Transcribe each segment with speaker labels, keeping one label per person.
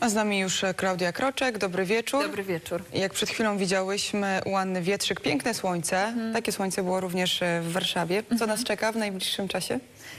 Speaker 1: A z nami już e, Klaudia Kroczek. Dobry wieczór.
Speaker 2: Dobry wieczór.
Speaker 1: Jak przed chwilą widziałyśmy u Anny Wietrzyk, piękne słońce.
Speaker 2: Mhm.
Speaker 1: Takie słońce było również e, w Warszawie. Co nas czeka w najbliższym czasie?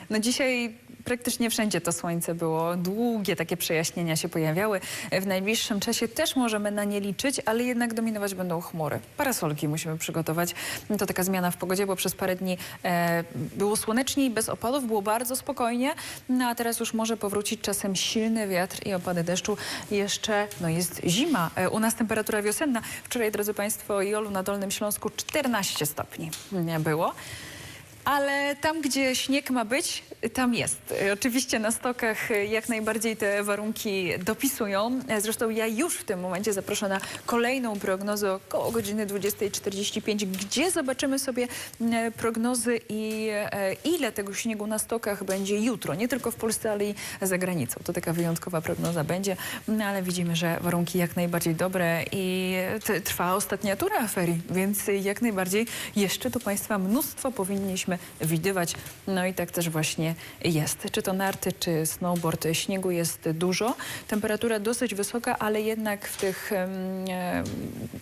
Speaker 2: No dzisiaj praktycznie wszędzie to słońce było. Długie takie przejaśnienia się pojawiały. W najbliższym czasie też możemy na nie liczyć, ale jednak dominować będą chmury. Parasolki musimy przygotować. To taka zmiana w pogodzie, bo przez parę dni e, było słonecznie i bez opadów, było bardzo spokojnie, no a teraz już może powrócić czasem silny wiatr i opady deszczu. Jeszcze no jest zima. E, u nas temperatura wiosenna. Wczoraj, drodzy Państwo, Jolu na Dolnym Śląsku 14 stopni było. Ale tam, gdzie śnieg ma być, tam jest. Oczywiście na stokach jak najbardziej te warunki dopisują. Zresztą ja już w tym momencie zaproszę na kolejną prognozę około godziny 20.45, gdzie zobaczymy sobie e, prognozy i e, ile tego śniegu na stokach będzie jutro. Nie tylko w Polsce, ale i za granicą. To taka wyjątkowa prognoza będzie, no, ale widzimy, że warunki jak najbardziej dobre i trwa ostatnia tura ferii, więc jak najbardziej jeszcze tu Państwa mnóstwo powinniśmy widywać. No i tak też właśnie jest. Czy to narty, czy snowboard, śniegu jest dużo. Temperatura dosyć wysoka, ale jednak w tych,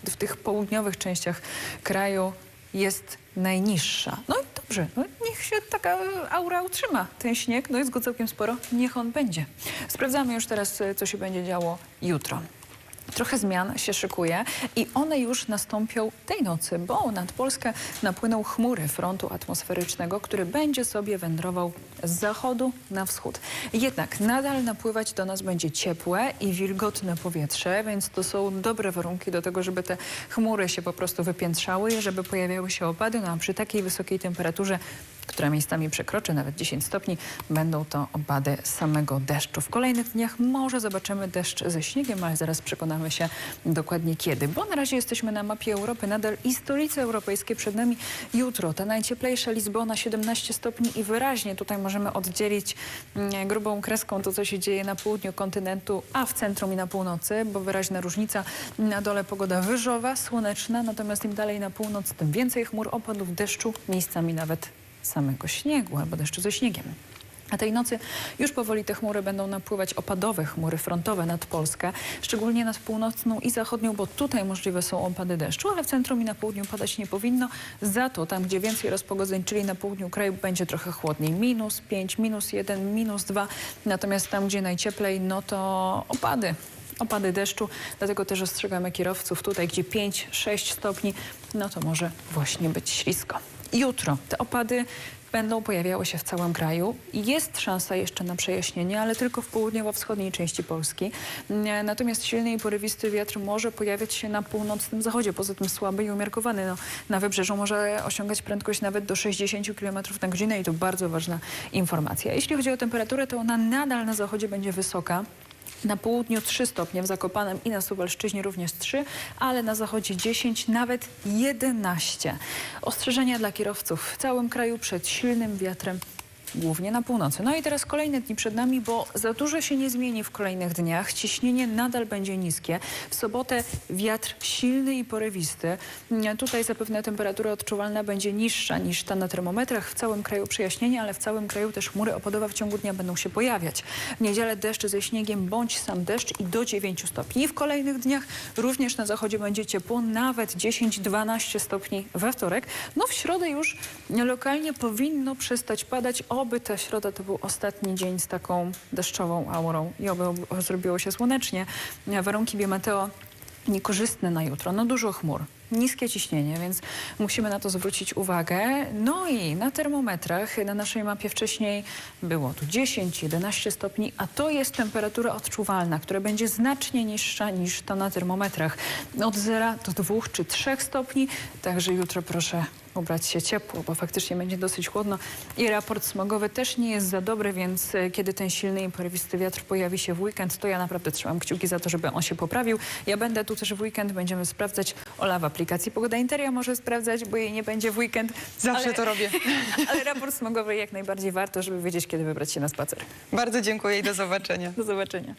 Speaker 2: w tych południowych częściach kraju jest najniższa. No i dobrze, no niech się taka aura utrzyma. Ten śnieg, no jest go całkiem sporo, niech on będzie. Sprawdzamy już teraz, co się będzie działo jutro. Trochę zmian się szykuje i one już nastąpią tej nocy, bo nad Polskę napłyną chmury frontu atmosferycznego, który będzie sobie wędrował z zachodu na wschód. Jednak nadal napływać do nas będzie ciepłe i wilgotne powietrze, więc to są dobre warunki do tego, żeby te chmury się po prostu wypiętrzały żeby pojawiały się opady. No a przy takiej wysokiej temperaturze która miejscami przekroczy nawet 10 stopni, będą to opady samego deszczu. W kolejnych dniach może zobaczymy deszcz ze śniegiem, ale zaraz przekonamy się dokładnie kiedy, bo na razie jesteśmy na mapie Europy nadal i stolice europejskie przed nami jutro. Ta najcieplejsza Lizbona 17 stopni i wyraźnie tutaj możemy oddzielić mm, grubą kreską to, co się dzieje na południu kontynentu, a w centrum i na północy, bo wyraźna różnica. Na dole pogoda wyżowa, słoneczna, natomiast im dalej na północ, tym więcej chmur, opadów, deszczu, miejscami nawet samego śniegu albo deszczu ze śniegiem. A tej nocy już powoli te chmury będą napływać opadowe chmury frontowe nad Polskę, szczególnie nad północną i zachodnią, bo tutaj możliwe są opady deszczu, ale w centrum i na południu padać nie powinno. Za to tam, gdzie więcej rozpogodzeń, czyli na południu kraju, będzie trochę chłodniej. Minus 5, minus 1, minus 2. Natomiast tam, gdzie najcieplej, no to opady opady deszczu, dlatego też ostrzegamy kierowców tutaj, gdzie 5-6 stopni, no to może właśnie być ślisko. Jutro te opady będą pojawiały się w całym kraju. Jest szansa jeszcze na przejaśnienie, ale tylko w południowo-wschodniej części Polski. Natomiast silny i porywisty wiatr może pojawiać się na północnym zachodzie, poza tym słaby i umiarkowany. No, na wybrzeżu może osiągać prędkość nawet do 60 km na godzinę i to bardzo ważna informacja. Jeśli chodzi o temperaturę, to ona nadal na zachodzie będzie wysoka. Na południu 3 stopnie, w Zakopanem i na Suwalszczyźnie również 3, ale na zachodzie 10, nawet 11. Ostrzeżenia dla kierowców w całym kraju przed silnym wiatrem głównie na północy. No i teraz kolejne dni przed nami, bo za dużo się nie zmieni w kolejnych dniach. Ciśnienie nadal będzie niskie. W sobotę wiatr silny i porywisty. Tutaj zapewne temperatura odczuwalna będzie niższa niż ta na termometrach. W całym kraju przejaśnienie, ale w całym kraju też chmury opadowe w ciągu dnia będą się pojawiać. W niedzielę deszcz ze śniegiem bądź sam deszcz i do 9 stopni. W kolejnych dniach również na zachodzie będzie ciepło, nawet 10-12 stopni we wtorek. No w środę już lokalnie powinno przestać padać. Oby ta środa to był ostatni dzień z taką deszczową aurą i oby zrobiło się słonecznie. Warunki biometeo niekorzystne na jutro. No dużo chmur, niskie ciśnienie, więc musimy na to zwrócić uwagę. No i na termometrach na naszej mapie wcześniej było tu 10-11 stopni, a to jest temperatura odczuwalna, która będzie znacznie niższa niż ta na termometrach. Od 0 do 2 czy 3 stopni, także jutro proszę ubrać się ciepło, bo faktycznie będzie dosyć chłodno i raport smogowy też nie jest za dobry, więc e, kiedy ten silny i porywisty wiatr pojawi się w weekend, to ja naprawdę trzymam kciuki za to, żeby on się poprawił. Ja będę tu też w weekend, będziemy sprawdzać. Ola w aplikacji Pogoda Interia może sprawdzać, bo jej nie będzie w weekend.
Speaker 1: Zawsze
Speaker 2: ale,
Speaker 1: to robię.
Speaker 2: ale raport smogowy jak najbardziej warto, żeby wiedzieć, kiedy wybrać się na spacer.
Speaker 1: Bardzo dziękuję i do zobaczenia.
Speaker 2: Do zobaczenia.